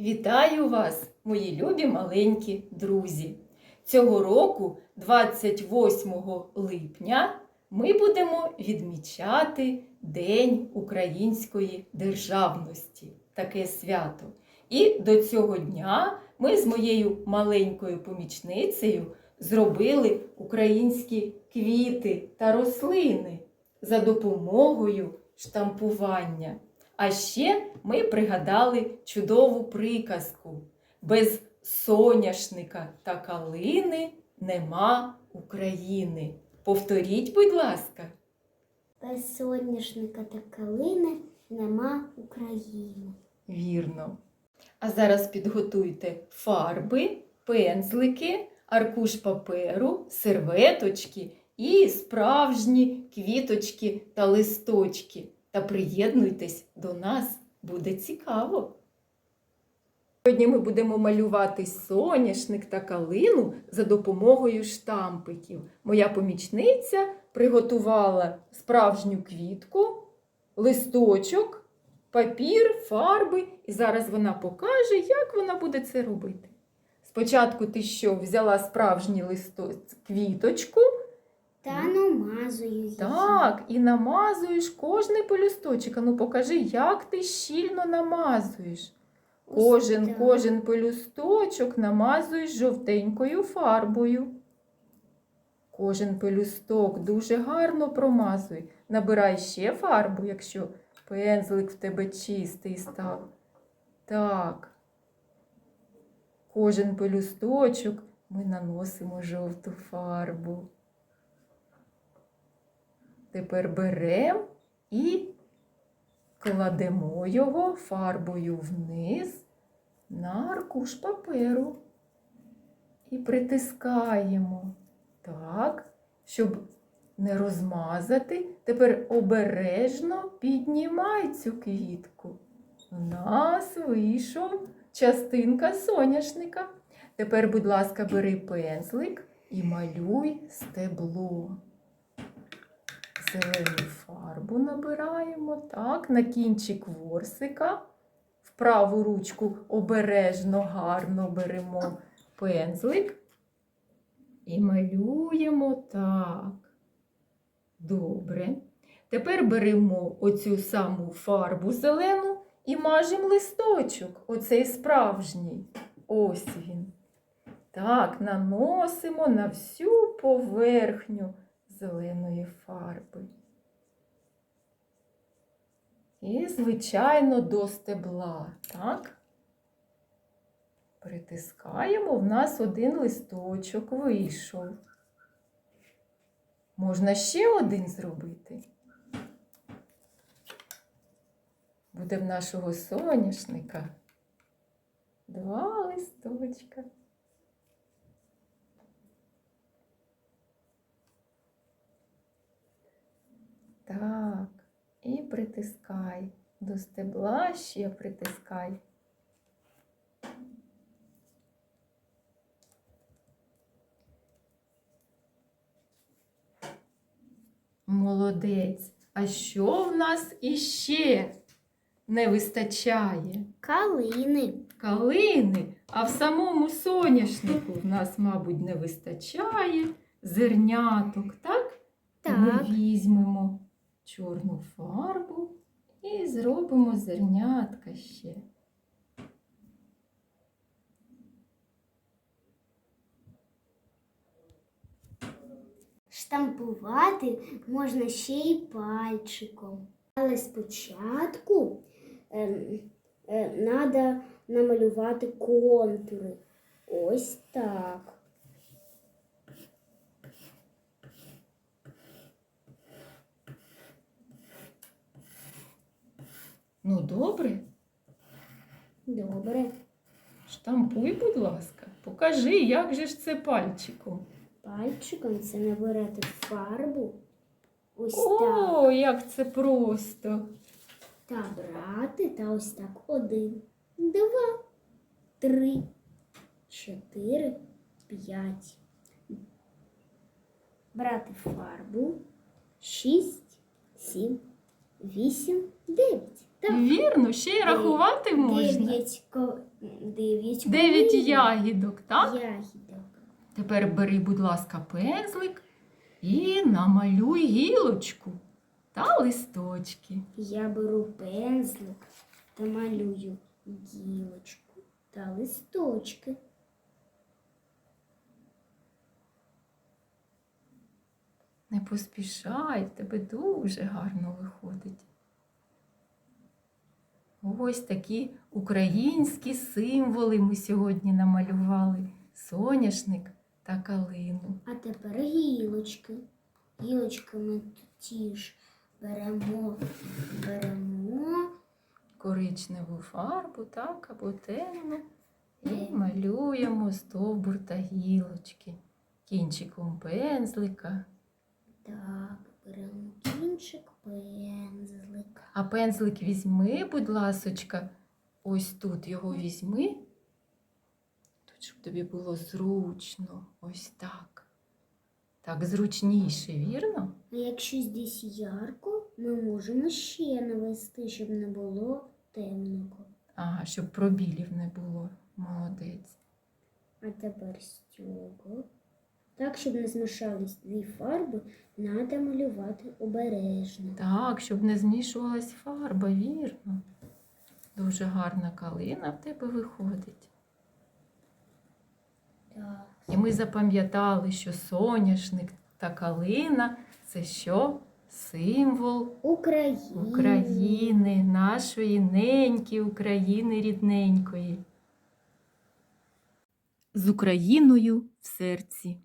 Вітаю вас, мої любі маленькі друзі! Цього року, 28 липня, ми будемо відмічати День української державності, таке свято. І до цього дня ми з моєю маленькою помічницею зробили українські квіти та рослини за допомогою штампування. А ще ми пригадали чудову приказку: без соняшника та калини нема України. Повторіть, будь ласка. Без соняшника та калини нема України. Вірно. А зараз підготуйте фарби, пензлики, аркуш паперу, серветочки і справжні квіточки та листочки. Та приєднуйтесь до нас, буде цікаво. Сьогодні ми будемо малювати соняшник та калину за допомогою штампиків. Моя помічниця приготувала справжню квітку, листочок, папір, фарби, і зараз вона покаже, як вона буде це робити. Спочатку ти що взяла справжній листо... квіточку, намазую її. так, і намазуєш кожний пелюсточок. А ну покажи, як ти щільно намазуєш. Кожен, так. кожен пелюсточок намазуєш жовтенькою фарбою. Кожен пелюсток дуже гарно промазуй. Набирай ще фарбу, якщо пензлик в тебе чистий став. Так. Кожен пелюсточок ми наносимо жовту фарбу. Тепер беремо і кладемо його фарбою вниз на аркуш паперу і притискаємо так, щоб не розмазати. Тепер обережно піднімай цю квітку. У нас вийшов частинка соняшника. Тепер, будь ласка, бери пензлик і малюй стебло. Зелену фарбу набираємо так, на кінчик ворсика. В праву ручку обережно, гарно беремо пензлик і малюємо так. Добре. Тепер беремо оцю саму фарбу зелену і мажемо листочок, оцей справжній. Ось він. Так, наносимо на всю поверхню зеленої фарби. І, звичайно, до стебла, так? Притискаємо, в нас один листочок вийшов. Можна ще один зробити. Буде в нашого соняшника два листочка. Так, і притискай. До стебла ще притискай. Молодець. А що в нас іще не вистачає? Калини. Калини, а в самому соняшнику в нас, мабуть, не вистачає зерняток, так? Так. Ми візьмемо чорну фарбу і зробимо зернятка ще. Штампувати можна ще й пальчиком. Але спочатку треба намалювати контури. Ось так. Ну, добре, Добре. штампуй, будь ласка. Покажи, як же ж це пальчиком. Пальчиком це набирати фарбу. Ось так. О, як це просто. Та брати та ось так. Один, два, три, чотири, п'ять. Брати фарбу. Шість, сім, вісім, дев'ять. Так. Вірно, ще й рахувати можна. Дев'ять, ко... дев'ять, Дев'ять ягідок, так? Ягідок. Тепер бери, будь ласка, пензлик і намалюй гілочку та листочки. Я беру пензлик та малюю гілочку та листочки. Не поспішай, в тебе дуже гарно виходить. Ось такі українські символи ми сьогодні намалювали: соняшник та калину. А тепер гілочки. Гілочки ми ті ж беремо, беремо коричневу фарбу, так, або темну, і малюємо стовбур та гілочки кінчиком пензлика. так, беремо кінчик, пензлик. А пензлик візьми, будь ласочка, ось тут його візьми. Тут, щоб тобі було зручно, ось так. Так, зручніше, вірно? А якщо здесь ярко, ми можемо ще навести, щоб не було темного. Ага, щоб пробілів не було. Молодець. А тепер цього. Так, щоб не змішались дві фарби, треба малювати обережно. Так, щоб не змішувалась фарба, вірно. Дуже гарна калина в тебе виходить. Так. І ми запам'ятали, що соняшник та калина це що? Символ України. України, нашої неньки України рідненької. З Україною в серці.